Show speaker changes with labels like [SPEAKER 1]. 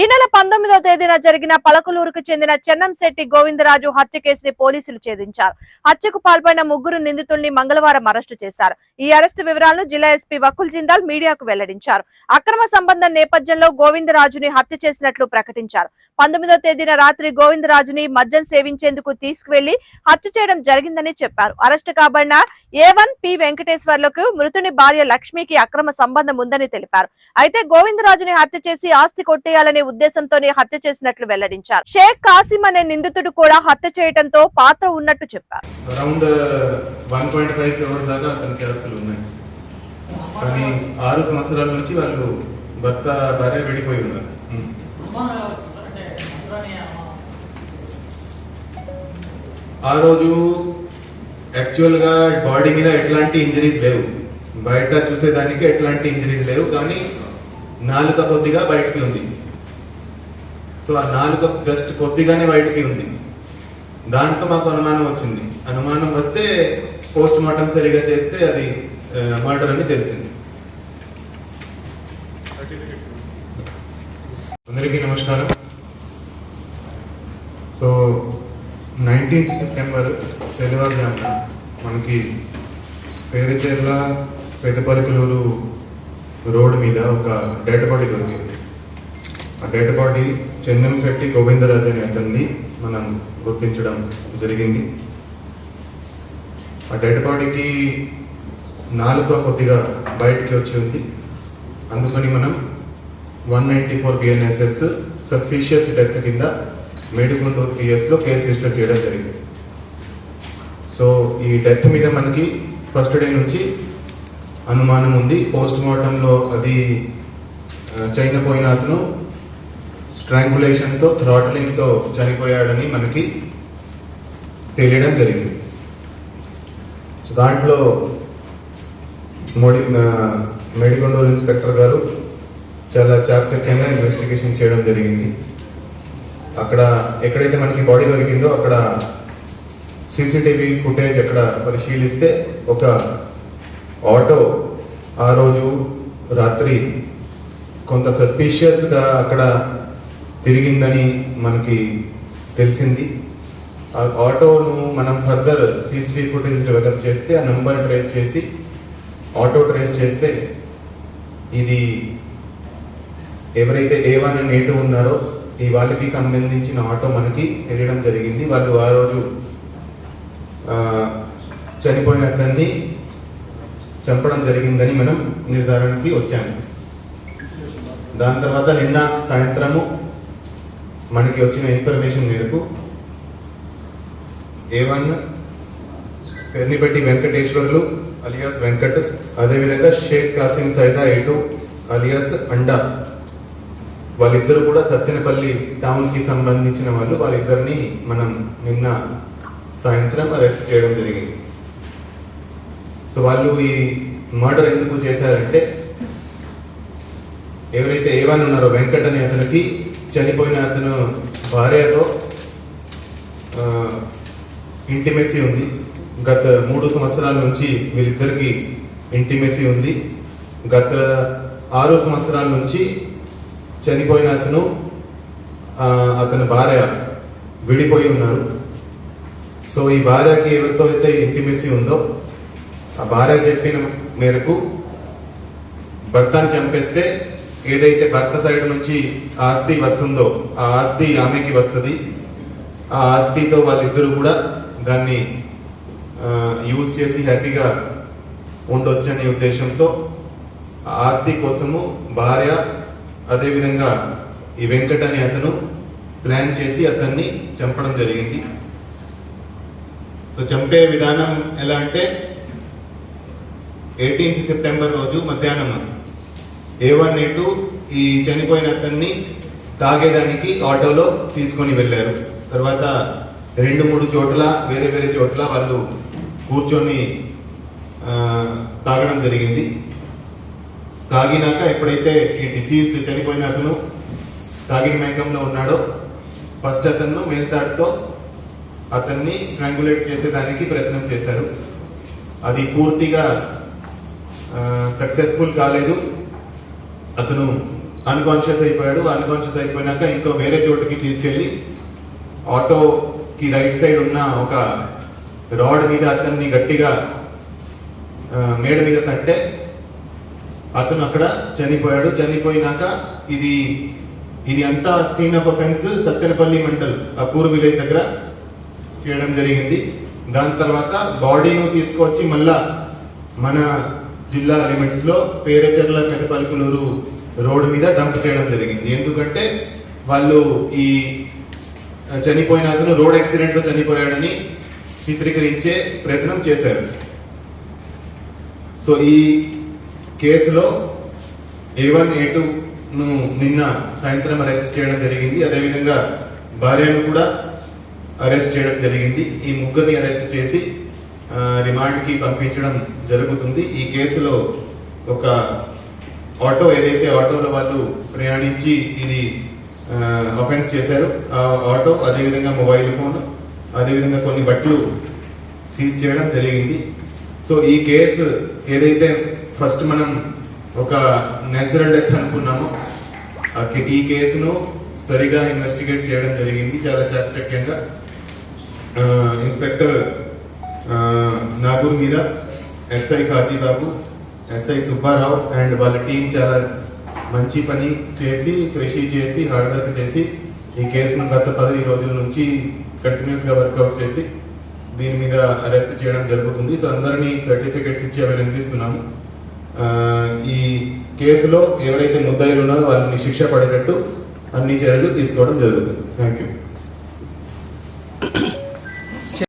[SPEAKER 1] ఈ నెల పంతొమ్మిదో తేదీన జరిగిన పలకలూరుకు చెందిన చెన్నంశెట్టి గోవిందరాజు హత్య కేసుని పోలీసులు ఛేదించారు. హత్యకు పాల్పడిన ముగ్గురు నిందితుల్ని మంగళవారం అరెస్టు చేశారు. ఈ అరెస్టు వివరాలను జిల్లా ఎస్పీ వకుల్ జిందాల్ మీడియాకు వెల్లడించారు. అక్రమ సంబంధం నేపథ్యంలో గోవిందరాజుని హత్య చేసినట్లు ప్రకటించారు. పంతొమ్మిదవ తేదీన రాత్రి గోవిందరాజుని మద్యం సేవించేందుకు తీసుకువెళ్ళి హత్య చేయడం జరిగిందని చెప్పారు. అరెస్టు కాబడిన ఏ వన్ పి వెంకటేశ్వర్లకు మృతుని భార్య లక్ష్మికి అక్రమ సంబంధం ఉందని తెలిపారు. అయితే గోవిందరాజుని హత్య చేసి ఆస్తి కొట్టేయాలని ఉద్దేశంతోనే హత్య చేసినట్లు వెల్లడించారు. షేక్ కాసిం అనే నిందితుడు కూడా హత్య చేయడంతో పాత్ర ఉన్నట్టు చెప్పారు.
[SPEAKER 2] Around one point five crore దాకా అతనికి ఆస్తులు ఉన్నాయి. కానీ ఆరు సంవత్సరాల నుంచి వాళ్ళు భర్త భార్య ఉన్నారు. ఆ రోజు యాక్చువల్గా బాడీ మీద ఎట్లాంటి ఇంజరీస్ లేవు. బయట చూసేదానికి ఎట్లాంటి ఇంజరీస్ లేవు. కానీ నాలుక కొద్దిగా బయటికి ఉంది. సో ఆ నాలుక జస్ట్ కొద్దిగానే బయటికి ఉంది. దాంతో మాకు అనుమానం వచ్చింది. అనుమానం వస్తే పోస్ట్ మార్టం సరిగా చేస్తే అది మర్డర్ అని తెలిసింది. అందరికీ నమస్కారం. సో నైన్టీన్త్ సెప్టెంబర్ తెల్లవారుజామున మనకి పేరుచేర్ల పెద్దపలికలూరు రోడ్డు మీద ఒక డెడ్ బాడీ దొరికింది. ఆ డెడ్ బాడీ చెన్నంశెట్టి గోవిందరాజు అనే అతన్ని మనం గుర్తించడం జరిగింది. ఆ డెడ్ బాడీకి నాలుక కొద్దిగా బయటికి వచ్చి ఉంది. అందుకని మనం one ninety four BNSS suspicious death కింద మేడిగుంటూరు పిఎస్లో కేసు రిజిస్టర్ చేయడం జరిగింది. సో ఈ డెత్ మీద మనకి ఫస్ట్ డే నుంచి అనుమానం ఉంది. పోస్ట్ మార్టంలో అది చైనా చైనపోయిన అతను స్ట్రాంగులేషన్తో తో చనిపోయాడని మనకి తెలియడం జరిగింది. సో దాంట్లో మోడీ మేడికొండూరు ఇన్స్పెక్టర్ గారు చాలా చాకచక్యంగా ఇన్వెస్టిగేషన్ చేయడం జరిగింది. అక్కడ ఎక్కడైతే మనకి బాడీ దొరికిందో అక్కడ సీసీటీవీ ఫుటేజ్ అక్కడ పరిశీలిస్తే ఒక ఆటో ఆ రోజు రాత్రి కొంత సస్పీషియస్గా అక్కడ తిరిగిందని మనకి తెలిసింది. ఆ ఆటోను మనం ఫర్దర్ సీసీటీవీ ఫుటేజ్ డెవలప్ చేస్తే ఆ నెంబర్ ట్రేస్ చేసి ఆటో ట్రేస్ చేస్తే ఇది ఎవరైతే A one and A two ఉన్నారో ఈ వాళ్ళకి సంబంధించిన ఆటో మనకి తెలియడం జరిగింది. వాళ్ళు ఆ రోజు చనిపోయిన అతన్ని చంపడం జరిగిందని మనం నిర్ధారణకి వచ్చాము. దాని తర్వాత నిన్న సాయంత్రము మనకి వచ్చిన ఇన్ఫర్మేషన్ మేరకు A one Pernipetti Venkateswarlu alias Venkat అదేవిధంగా షేక్ కాసిం సైదా ఏటు అలియాస్ అండా. వాళ్ళిద్దరు కూడా సత్తెనపల్లి టౌన్కి సంబంధించిన వాళ్ళు. వాళ్ళిద్దరిని మనం నిన్న సాయంత్రం అరెస్ట్ చేయడం జరిగింది. సో వాళ్ళు ఈ మర్డర్ ఎందుకు చేశారంటే ఎవరైతే ఏవన్ ఉన్నారో వెంకట్ అనే అతనికి చనిపోయిన అతను భార్యతో ఇంటిమెసీ ఉంది. గత మూడు సంవత్సరాల నుంచి వీరిద్దరికి ఇంటిమెసీ ఉంది. గత ఆరు సంవత్సరాల నుంచి చనిపోయిన అతను అతని భార్య విడిపోయి ఉన్నారు. సో ఈ భార్యకి ఎవరితో అయితే ఇంటిమెసీ ఉందో ఆ భార్య చెప్పిన మేరకు భర్తను చంపేస్తే ఏదైతే భర్త సైడ్ నుంచి ఆస్తి వస్తుందో ఆ ఆస్తి ఆమెకి వస్తుంది. ఆ ఆస్తితో వాళ్ళిద్దరూ కూడా దాన్ని యూజ్ చేసి హ్యాపీగా ఉండొచ్చనే ఉద్దేశంతో ఆ ఆస్తి కోసము భార్య అదేవిధంగా ఈ వెంకట్ అనే అతను ప్లాన్ చేసి అతన్ని చంపడం జరిగింది. సో చంపే విధానం ఎలా అంటే ఎయిటీన్త్ సెప్టెంబర్ రోజు మధ్యాహ్నం ఏ వన్ ఏ టూ ఈ చనిపోయిన అతన్ని తాగేదానికి ఆటోలో తీసుకొని వెళ్ళారు. తర్వాత రెండు మూడు చోట్ల వేరే వేరే చోట్ల వాళ్ళు కూర్చొని తాగడం జరిగింది. తాగినాక ఎప్పుడైతే ఈ డిసీజ్ చనిపోయిన అతను తాగిన మైకంలో ఉన్నాడో ఫస్ట్ అతను మేల్తాడుతో అతన్ని స్ట్రాంగులేట్ చేసేదానికి ప్రయత్నం చేశారు. అది పూర్తిగా సక్సెస్ఫుల్ కాలేదు. అతను అన్కాన్షియస్ అయిపోయాడు. అన్కాన్షియస్ అయిపోయినాక ఇంకో వేరే చోటుకి తీసుకెళ్ళి ఆటోకి రైట్ సైడ్ ఉన్న ఒక రాడ్ మీద అతన్ని గట్టిగా మేడ మీద తంటే అతను అక్కడ చనిపోయాడు. చనిపోయినాక ఇది ఇది అంతా scene of offence Sattenapalli mandal poor village దగ్గర చేయడం జరిగింది. దాని తర్వాత బాడీని తీసుకొచ్చి మళ్ళా మన జిల్లా లిమిట్స్లో పేరచెర్ల రోడ్డు రోడ్ మీద డంప్ చేయడం జరిగింది. ఎందుకంటే వాళ్ళు ఈ చనిపోయిన అతను రోడ్ యాక్సిడెంట్లో చనిపోయాడని చిత్రీకరించే ప్రయత్నం చేశారు. సో ఈ కేసులో ఏ వన్ ఏ టూను నిన్న సాయంత్రం అరెస్ట్ చేయడం జరిగింది. అదేవిధంగా భార్యను కూడా అరెస్ట్ చేయడం జరిగింది. ఈ ముగ్గురిని అరెస్ట్ చేసి రిమాండ్కి పంపించడం జరుగుతుంది. ఈ కేసులో ఒక ఆటో ఏదైతే ఆటోలో వాళ్ళు ప్రయాణించి ఇది అఫెన్స్ చేశారు ఆ ఆటో అదేవిధంగా మొబైల్ ఫోన్ అదేవిధంగా కొన్ని బట్టలు సీజ్ చేయడం జరిగింది. సో ఈ కేసు ఏదైతే ఫస్ట్ మనం ఒక నేచురల్ డెత్ అనుకున్నామో ఆ ఈ కేసును సరిగా ఇన్వెస్టిగేట్ చేయడం జరిగింది. చాలా చాకచక్యంగా. Inspector Nagoor Meera SI Babu SI Subbarao and వాళ్ళ టీం చాలా మంచి పని చేసి కృషి చేసి హార్డ్ వర్క్ చేసి ఈ కేసును గత పది రోజుల నుంచి కంటిన్యూస్గా వర్కౌట్ చేసి దీని మీద అరెస్ట్ చేయడం జరుగుతుంది. సో అందరినీ సర్టిఫికేట్స్ ఇచ్చి అభినందిస్తున్నాము ఈ కేసులో ఎవరైతే ముద్దాయిలు ఉన్నారో వాళ్ళని శిక్ష పడేటట్టు అన్ని చర్యలు తీసుకోవడం జరుగుతుంది. Thank you